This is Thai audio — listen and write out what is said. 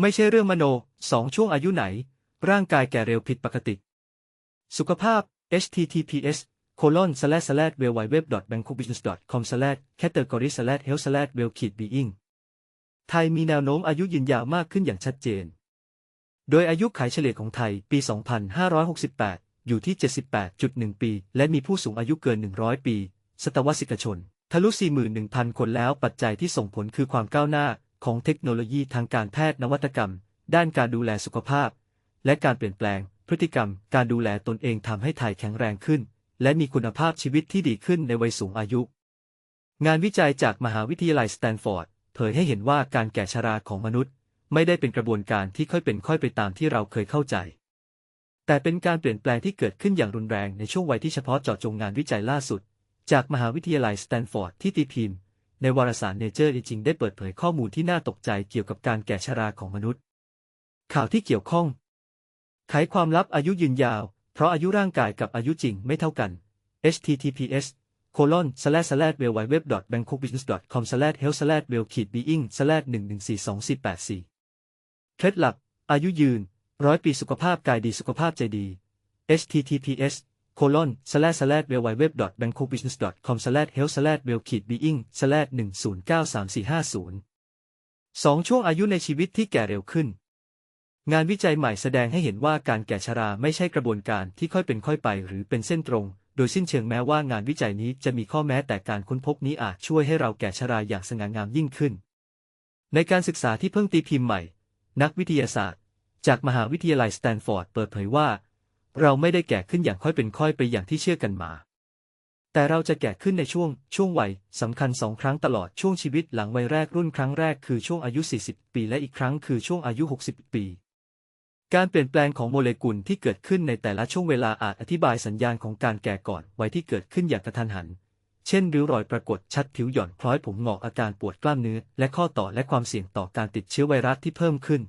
ไม่ใช่เรื่องมโนสองช่วงอายุไหน ร่างกายแก่เร็วผิดปกติ สุขภาพ https colon slash slash w w w b a n k o k b u s i n e s s com slash category slash health slash well being ไทยมีแนวโน้มอายุยืนยาวมากขึ้นอย่างชัดเจน โดยอายุขัยเฉลี่ยของไทยปี 2568 อยู่ที่ 78.1 ปี และมีผู้สูงอายุเกิน 100 ปี ศตวรรษิกชน ทะลุ 41,000 คนแล้วปัจจัยที่ส่งผลคือความก้าวหน้า ของเทคโนโลยีทางการแพทย์นวัตกรรม ด้านการดูแลสุขภาพ และการเปลี่ยนแปลง พฤติกรรม การดูแลตนเองทำให้ไทยแข็งแรงขึ้น และมีคุณภาพชีวิตที่ดีขึ้นในวัยสูงอายุ งานวิจัยจากมหาวิทยาลัยสแตนฟอร์ดเผยให้เห็นว่าการแก่ชราของมนุษย์ ไม่ได้เป็นกระบวนการที่ค่อยเป็นค่อยไปตามที่เราเคยเข้าใจ แต่เป็นการเปลี่ยนแปลงที่เกิดขึ้นอย่างรุนแรงในช่วงวัยที่เฉพาะเจาะจงงานวิจัยล่าสุด จากมหาวิทยาลัยสแตนฟอร์ดที่ตีพิมพ์ ในวารสาร Nature Aging ได้เปิดเผยข้อมูลที่น่าตกใจเกี่ยวกับการแก่ชราของมนุษย์ ข่าวที่เกี่ยวข้อง ไขความลับอายุยืนยาว เพราะอายุร่างกายกับอายุจริงไม่เท่ากัน https colon slash slash w w w b a n k o k b u s i n e s s com slash health slash well being slash 1 1 4 2 4 8 4เคล็ดลับ อายุยืน ร้อยปีสุขภาพกายดีสุขภาพใจดี https colon slash slash w w w b a n k o k b u s i n e s s com slash health slash well being slash 1 0 9 3 4 5 0สองช่วงอายุในชีวิตที่แก่เร็วขึ้น งานวิจัยใหม่แสดงให้เห็นว่าการแก่ชราไม่ใช่กระบวนการที่ค่อยเป็นค่อยไปหรือเป็นเส้นตรง โดยสิ้นเชิงแม้ว่างานวิจัยนี้จะมีข้อแม้แต่การค้นพบนี้อาจช่วยให้เราแก่ชราอย่างสง่างามยิ่งขึ้น ในการศึกษาที่เพิ่งตีพิมพ์ใหม่ นักวิทยาศาสตร์ จากมหาวิทยาลัยสแตนฟอร์ดเปิดเผยว่า เราไม่ได้แก่ขึ้นอย่างค่อยเป็นค่อยไปอย่างที่เชื่อกันมา แต่เราจะแก่ขึ้นในช่วง ช่วงวัยสำคัญสองครั้งตลอดช่วงชีวิตหลังวัยแรกรุ่นครั้งแรกคือช่วงอายุ 40 ปีและอีกครั้งคือช่วงอายุ 60 ปี การเปลี่ยนแปลงของโมเลกุลที่เกิดขึ้นในแต่ละช่วงเวลาอาจอธิบายสัญญาณของการแก่ก่อนวัยที่เกิดขึ้นอย่างกระทันหัน เช่นริ้วรอยปรากฏชัดผิวหย่อนคล้อยผมงอกอาการปวดกล้ามเนื้อ และข้อต่อและความเสี่ยงต่อการติดเชื้อไวรัสที่เพิ่มขึ้น